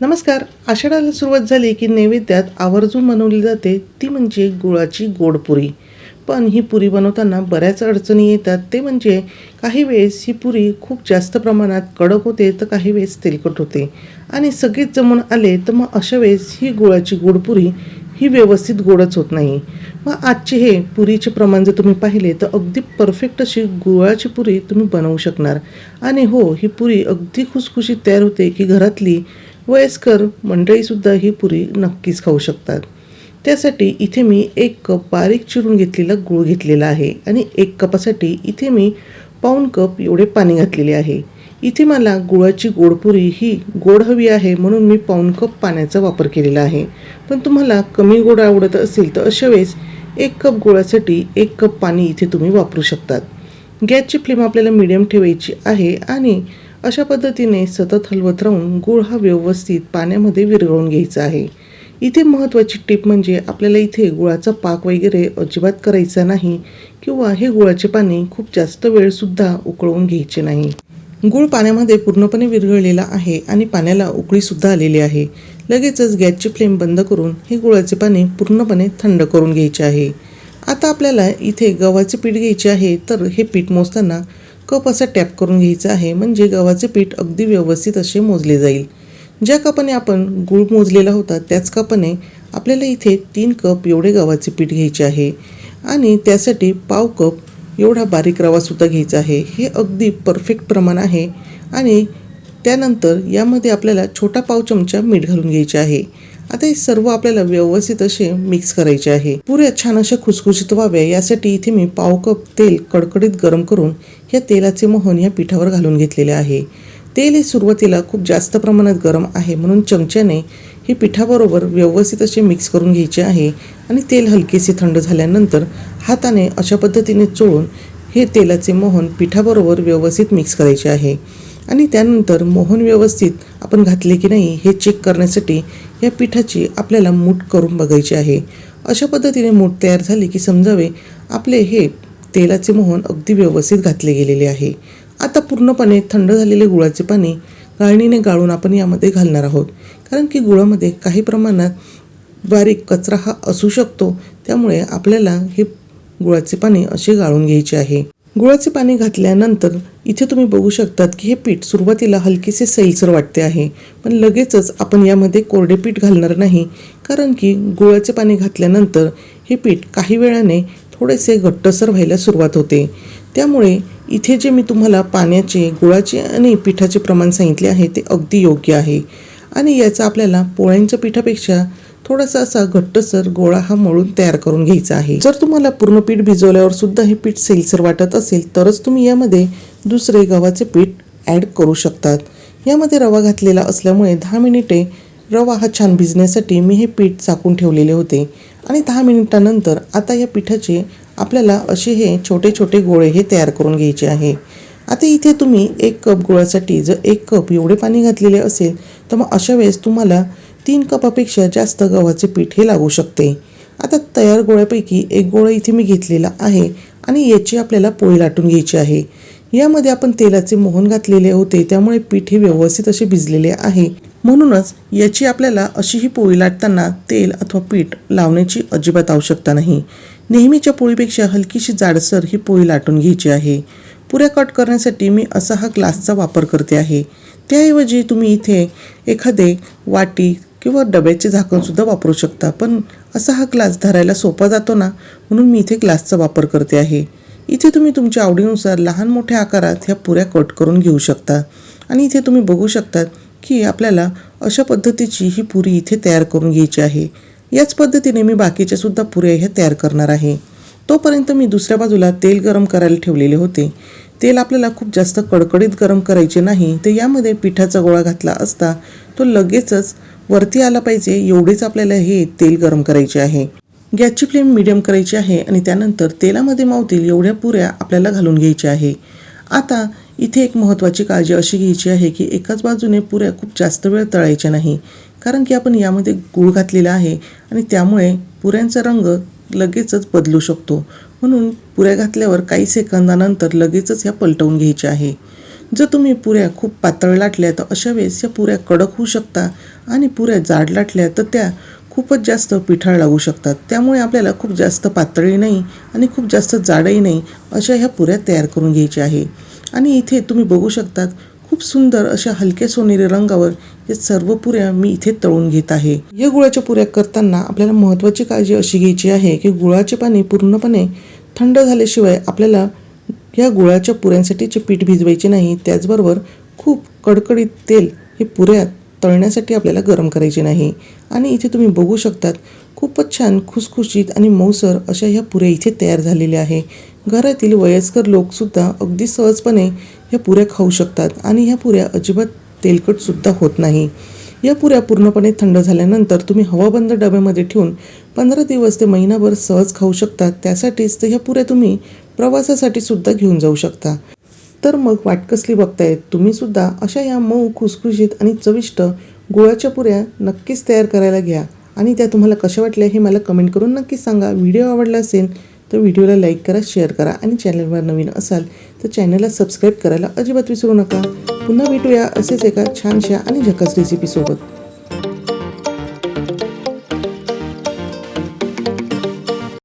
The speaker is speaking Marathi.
नमस्कार. आषाढाला सुरुवात झाली की नैवेद्यात आवर्जून बनवली जाते. ती म्हणजे गुळाची गोडपुरी पण ही पुरी बनवताना बऱ्याच अडचणी येतात. ते म्हणजे काही वेळेस ही पुरी खूप जास्त प्रमाणात कडक होते तर काही वेळेस तेलकट होते. आणि सगळेच जमून आले तर मग अशा वेळेस ही गुळाची गोडपुरी ही व्यवस्थित गोडच होत नाही. मग आजचे हे पुरीचे प्रमाण जर तुम्ही पाहिले तर अगदी परफेक्ट अशी गुळाची पुरी तुम्ही बनवू शकणार. आणि हो ही पुरी अगदी खुसखुशीत तयार होते की घरातली वयस्कर मंडळीसुद्धा ही पुरी नक्कीच खाऊ शकतात. त्यासाठी इथे मी एक कप बारीक चिरून घेतलेला गूळ घेतलेला आहे आणि एक कपासाठी इथे मी पाऊण कप एवढे पाणी घातलेले आहे. इथे मला गुळाची गोडपुरी ही गोड हवी आहे म्हणून मी पाऊण कप पाण्याचा वापर केलेला आहे. पण तुम्हाला कमी गोड आवडत असेल तर अशा वेळेस एक कप गुळासाठी एक कप पाणी इथे तुम्ही वापरू शकतात. गॅसची फ्लेम आपल्याला मिडियम ठेवायची आहे आणि अशा पद्धतीने सतत हलवत राहून गूळ हा व्यवस्थित पाण्यामध्ये विरघळून घ्यायचा आहे. इथे महत्त्वाची टीप म्हणजे आपल्याला इथे गुळाचा पाक वगैरे अजिबात करायचा नाही किंवा हे गुळाचे पाणी खूप जास्त वेळसुद्धा उकळवून घ्यायचे नाही. गूळ पाण्यामध्ये पूर्णपणे विरघळलेला आहे आणि पाण्याला उकळीसुद्धा आलेली आहे. लगेचच गॅसची फ्लेम बंद करून हे गुळाचे पाणी पूर्णपणे थंड करून घ्यायचे आहे. आता आपल्याला इथे गव्हाचे पीठ घ्यायचे आहे तर हे पीठ मोजताना कप असा टॅप करून घ्यायचा आहे म्हणजे गव्हाचे पीठ अगदी व्यवस्थित असे मोजले जाईल. ज्या कपाने आपण गूळ मोजलेला होता त्याच कपाने आपल्याला इथे तीन कप एवढे गव्हाचे पीठ घ्यायचे आहे. आणि त्यासाठी पाव कप एवढा बारीक रवासुद्धा घ्यायचा आहे. हे अगदी परफेक्ट प्रमाण आहे. आणि त्यानंतर यामध्ये आपल्याला छोटा पाव चमचा मीठ घालून घ्यायचे आहे. आता हे सर्व आपल्याला व्यवस्थित असे मिक्स करायचे आहे. पुऱ्या छान अशा खुसखुशीत व्हाव्या यासाठी इथे मी पाव कप तेल कडकडीत गरम करून या तेलाचे मोहन या पिठावर घालून घेतलेले आहे. तेल हे सुरुवातीला खूप जास्त प्रमाणात गरम आहे म्हणून चमच्याने हे पिठाबरोबर व्यवस्थित असे मिक्स करून घ्यायचे आहे आणि तेल हलकेसे थंड झाल्यानंतर हाताने अशा पद्धतीने चोळून हे तेलाचे मोहन पिठाबरोबर व्यवस्थित मिक्स करायचे आहे. आणि त्यानंतर मोहन व्यवस्थित आपण घातले की नाही हे चेक करण्यासाठी या पिठाची आपल्याला मूठ करून बघायची आहे. अशा पद्धतीने मूठ तयार झाली की समजावे आपले हे तेलाचे मोहन अगदी व्यवस्थित घातले गेलेले आहे. आता पूर्णपणे थंड झालेले गुळाचे पाणी गाळणीने गाळून आपण यामध्ये घालणार आहोत. कारण की गुळामध्ये काही प्रमाणात बारीक कचरा हा असू शकतो त्यामुळे आपल्याला हे गुळाचे पाणी असे गाळून घ्यायचे आहे. गुळाचे पाणी घातल्यानंतर इथे तुम्ही बघू शकतात की हे पीठ सुरुवातीला हलकेसे सैलसर वाटते आहे पण लगेचच आपण यामध्ये कोरडे पीठ घालणार नाही कारण की गुळाचे पाणी घातल्यानंतर हे पीठ काही वेळाने थोडेसे घट्टसर व्हायला सुरुवात होते. त्यामुळे इथे जे मी तुम्हाला पाण्याचे गुळाचे आणि पिठाचे प्रमाण सांगितले आहे ते अगदी योग्य आहे. आणि याचा आपल्याला पोळ्यांच्या पिठापेक्षा थोडासा असा घट्टसर गोळा हा मळून तयार करून घ्यायचा आहे. जर तुम्हाला पूर्ण पीठ भिजवल्यावर सुद्धा हे पीठ सेलसर वाटत असेल तरच तुम्ही यामध्ये दुसरे गव्हाचे पीठ ॲड करू शकतात. यामध्ये रवा घातलेला असल्यामुळे दहा मिनिटे रवा हा छान भिजण्यासाठी मी हे पीठ चाकून ठेवलेले होते. आणि दहा मिनिटानंतर आता या पिठाचे आपल्याला असे हे छोटे छोटे गोळे हे तयार करून घ्यायचे आहे. आता इथे तुम्ही एक कप गुळासाठी जर एक कप एवढे पाणी घातलेले असेल तर मग अशा वेळेस तुम्हाला तीन कपापेक्षा जास्त गव्हाचे पीठ हे लागू शकते. आता तयार गोळ्यापैकी एक गोळा इथे मी घेतलेला आहे आणि याची आपल्याला पोळी लाटून घ्यायची आहे. यामध्ये आपण तेलाचे मोहन घातलेले होते त्यामुळे पीठ हे व्यवस्थित असे भिजलेले आहे. म्हणूनच याची आपल्याला अशी ही पोळी लाटताना तेल अथवा पीठ लावण्याची अजिबात आवश्यकता नाही. नेहमीच्या पोळीपेक्षा हलकीशी जाडसर ही पोळी लाटून घ्यायची आहे. पुऱ्या कट करण्यासाठी मी असा हा ग्लासचा वापर करते आहे. त्याऐवजी तुम्ही इथे एखादे वाटी किंवा डब्याचे झाकणसुद्धा वापरू शकता. पण असा हा ग्लास धरायला सोपा जातो ना म्हणून मी इथे ग्लासचा वापर करते आहे. इथे तुम्ही तुमच्या आवडीनुसार लहान मोठ्या आकारात ह्या पुऱ्या कट करून घेऊ शकता. आणि इथे तुम्ही बघू शकतात की आपल्याला अशा पद्धतीची ही पुरी इथे तयार करून घ्यायची आहे. याच पद्धतीने मी बाकीच्या सुद्धा पुऱ्या ह्या तयार करणार आहे. तोपर्यंत मी दुसऱ्या बाजूला तेल गरम करायला ठेवलेले होते. तेल आपल्याला खूप जास्त कडकडीत गरम करायचे नाही तर यामध्ये पिठाचा गोळा घातला असता तो लगेचच वरती आला पाहिजे एवढेच आपल्याला हे तेल गरम करायचे आहे. गॅसची फ्लेम मिडियम करायची आहे आणि त्यानंतर तेलामध्ये मावतील एवढ्या पुऱ्या आपल्याला घालून घ्यायच्या आहे. आता इथे एक महत्त्वाची काळजी अशी घ्यायची आहे की एकाच बाजूने पुऱ्या खूप जास्त वेळ तळायच्या नाही कारण की आपण यामध्ये गूळ घातलेला आहे आणि त्यामुळे पुऱ्यांचा रंग लगेचच बदलू शकतो. म्हणून पुऱ्या घातल्यावर काही सेकंदानंतर लगेचच ह्या पलटवून घ्यायच्या आहे. जर तुम्ही पुऱ्या खूप पातळ लाटल्या तर अशा वेळेस या पुऱ्या कडक होऊ शकता आणि पुऱ्या जाड लाटल्या तर त्या खूपच जास्त पिठाळ लागू शकतात. त्यामुळे आपल्याला खूप जास्त पातळी नाही आणि खूप जास्त जाडही नाही अशा ह्या पुऱ्या तयार करून घ्यायच्या आहे. आणि इथे तुम्ही बघू शकतात खूप सुंदर अशा हलक्या सोनेरी रंगावर या सर्व पुऱ्या मी इथे तळून घेत आहे. या गुळाच्या पुऱ्या करताना आपल्याला महत्त्वाची काळजी अशी घ्यायची आहे की गुळाचे पाणी पूर्णपणे थंड झाल्याशिवाय आपल्याला या गुळाच्या पुऱ्यांसाठीचे पीठ भिजवायचे नाही त्याचबरोबर खूप कडकडीत तेल हे पुऱ्या तळण्यासाठी आपल्याला गरम करायचे नाही. आणि इथे तुम्ही बघू शकतात खूपच छान खुसखुशीत आणि मऊसर अशा ह्या पुऱ्या इथे तयार झालेल्या आहे. घरातील वयस्कर लोकसुद्धा अगदी सहजपणे ह्या पुऱ्या खाऊ शकतात आणि ह्या पुऱ्या अजिबात तेलकटसुद्धा होत नाही. या पुऱ्या पूर्णपणे थंड झाल्यानंतर तुम्ही हवाबंद डब्यामध्ये ठेवून पंधरा दिवस ते महिनाभर सहज खाऊ शकता त्यासाठीच तर ह्या पुऱ्या तुम्ही प्रवासासाठी सुद्धा घेऊन जाऊ शकता. तर मग वाट कसली बघतायत? तुम्हीसुद्धा अशा या मऊ खुसखुशीत आणि चविष्ट गुळाच्या पुऱ्या नक्कीच तयार करायला घ्या. आणि त्या तुम्हाला कशा वाटल्या हे मला कमेंट करून नक्कीच सांगा. व्हिडिओ आवडला असेल तर व्हिडिओला लाईक करा शेअर करा आणि चॅनलवर नवीन असाल तर चॅनलला सबस्क्राईब करायला अजिबात विसरू नका. पुन्हा भेटूया असेच एका छानशा आणि झकास रेसिपीसोबत